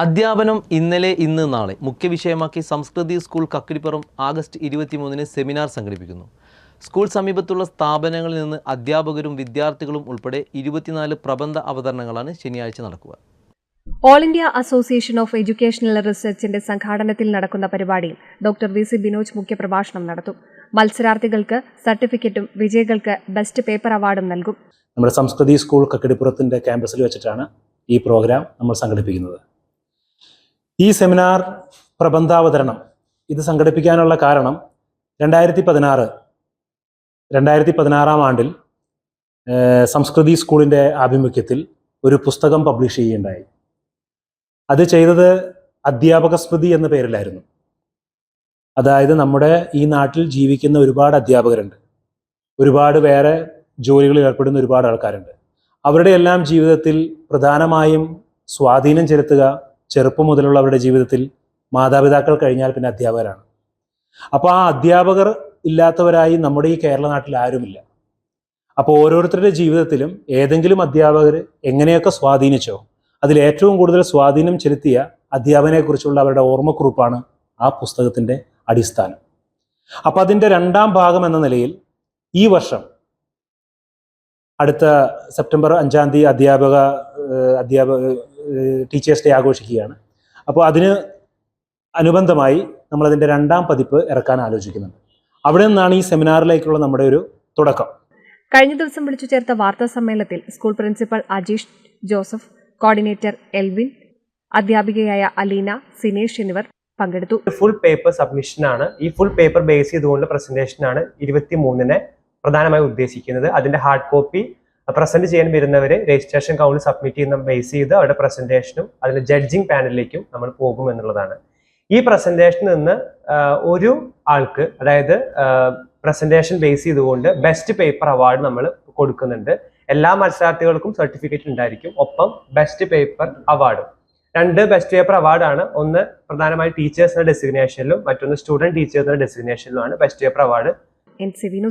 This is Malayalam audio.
അധ്യാപനം ഇന്നലെ ഇന്ന് നാളെ മുഖ്യ വിഷയമാക്കി സംസ്കൃതി സ്കൂൾ കക്കിടിപ്പുറം ആഗസ്റ്റ് ഇരുപത്തിമൂന്നിന് സെമിനാർ സംഘടിപ്പിക്കുന്നു. സ്കൂൾ സമീപത്തുള്ള സ്ഥാപനങ്ങളിൽ നിന്ന് അധ്യാപകരും വിദ്യാർത്ഥികളും ഉൾപ്പെടെ ഇരുപത്തിനാല് പ്രബന്ധ അവതരണങ്ങളാണ് ശനിയാഴ്ച നടക്കുക. All India association of educational റിസർച്ചിന്റെ സംഘാടനത്തിൽ നടക്കുന്ന പരിപാടിയിൽ ഡോക്ടർ വി സി ബിനോജ് മുഖ്യപ്രഭാഷണം നടത്തും. മത്സരാർത്ഥികൾക്ക് സർട്ടിഫിക്കറ്റും വിജയികൾക്ക് ബെസ്റ്റ് പേപ്പർ അവാർഡും നൽകും. നമ്മുടെ സംസ്കൃതി സ്കൂൾ കക്കിടിപ്പുറത്തിന്റെ ക്യാമ്പസിൽ വെച്ചിട്ടാണ് ഈ പ്രോഗ്രാം നമ്മൾ സംഘടിപ്പിക്കുന്നത്. ഈ സെമിനാർ പ്രബന്ധാവതരണം ഇത് സംഘടിപ്പിക്കാനുള്ള കാരണം രണ്ടായിരത്തി പതിനാറ് രണ്ടായിരത്തി പതിനാറാം ആണ്ടിൽ സംസ്കൃതി സ്കൂളിന്റെ ആഭിമുഖ്യത്തിൽ ഒരു പുസ്തകം പബ്ലിഷ് ചെയ്യുകയുണ്ടായി. അത് ചെയ്തത് അധ്യാപക സ്മൃതി എന്ന പേരിലായിരുന്നു. അതായത് നമ്മുടെ ഈ നാട്ടിൽ ജീവിക്കുന്ന ഒരുപാട് അധ്യാപകരുണ്ട്. ഒരുപാട് വേറെ ജോലികളിൽ ഏർപ്പെടുന്ന ഒരുപാട് ആൾക്കാരുണ്ട്. അവരുടെ എല്ലാം ജീവിതത്തിൽ പ്രധാനമായും സ്വാധീനം ചെലുത്തുക ചെറുപ്പം മുതലുള്ള അവരുടെ ജീവിതത്തിൽ മാതാപിതാക്കൾ കഴിഞ്ഞാൽ പിന്നെ അധ്യാപകരാണ്. അപ്പോൾ ആ അധ്യാപകർ ഇല്ലാത്തവരായി നമ്മുടെ ഈ കേരള നാട്ടിൽ ആരുമില്ല. അപ്പോൾ ഓരോരുത്തരുടെ ജീവിതത്തിലും ഏതെങ്കിലും അധ്യാപകർ എങ്ങനെയൊക്കെ സ്വാധീനിച്ചോ അതിൽ ഏറ്റവും കൂടുതൽ സ്വാധീനം ചെലുത്തിയ അധ്യാപനെക്കുറിച്ചുള്ള അവരുടെ ഓർമ്മക്കുറിപ്പാണ് ആ പുസ്തകത്തിന്റെ അടിസ്ഥാനം. അപ്പോൾ അതിന്റെ രണ്ടാം ഭാഗം എന്ന നിലയിൽ ഈ വർഷം അടുത്ത സെപ്റ്റംബർ അഞ്ചാം തീയതി അധ്യാപക അധ്യാപക ടീച്ചേഴ്സ് ഡേ ആഘോഷിക്കുകയാണ്. അപ്പോൾ അതിന് അനുബന്ധമായി നമ്മളതിന്റെ രണ്ടാം പതിപ്പ് ഇറക്കാൻ ആലോചിക്കുന്നുണ്ട്. അവിടെ നിന്നാണ് ഈ സെമിനാറിലേക്കുള്ള നമ്മുടെ ഒരു തുടക്കം. കഴിഞ്ഞ ദിവസം വിളിച്ചു ചേർത്ത വാർത്താ സമ്മേളനത്തിൽ school principal Ajeesh Joseph coordinator Elvin അധ്യാപികയായ അലീന സിനേഷ് എന്നിവർ പങ്കെടുത്തു. ഫുൾ പേപ്പർ സബ്മിഷൻ ആണ്. ഈ ഫുൾ പേപ്പർ ബേസ് ചെയ്തുകൊണ്ട് പ്രസന്റേഷൻ ആണ് ഇരുപത്തി മൂന്നിന് പ്രധാനമായി ഉദ്ദേശിക്കുന്നത്. അതിന്റെ ഹാർഡ് കോപ്പി പ്രസന്റ് ചെയ്യാൻ വരുന്നവരെ രജിസ്ട്രേഷൻ കൗണ്ടിൽ സബ്മിറ്റ് ചെയ്യുന്ന ബേസ് ചെയ്ത് അവരുടെ പ്രസന്റേഷനും അതിൽ ജഡ്ജിങ് പാനലിലേക്കും നമ്മൾ പോകും എന്നുള്ളതാണ്. ഈ പ്രസന്റേഷനിൽ നിന്ന് ഒരു ആൾക്ക് അതായത് പ്രസന്റേഷൻ ബേസ് ചെയ്തുകൊണ്ട് ബെസ്റ്റ് പേപ്പർ അവാർഡ് നമ്മൾ കൊടുക്കുന്നുണ്ട്. എല്ലാ മത്സരാർത്ഥികൾക്കും സർട്ടിഫിക്കറ്റ് ഉണ്ടായിരിക്കും. ഒപ്പം ബെസ്റ്റ് പേപ്പർ അവാർഡും രണ്ട് ബെസ്റ്റ് പേപ്പർ അവാർഡാണ് ഒന്ന് പ്രധാനമായി ടീച്ചേഴ്സിന്റെ ഡെസിഗ്നേഷനിലും മറ്റൊന്ന് സ്റ്റുഡന്റ് ടീച്ചേഴ്സിന്റെ ഡെസിഗ്നേഷനിലുമാണ് best paper award N C Vinu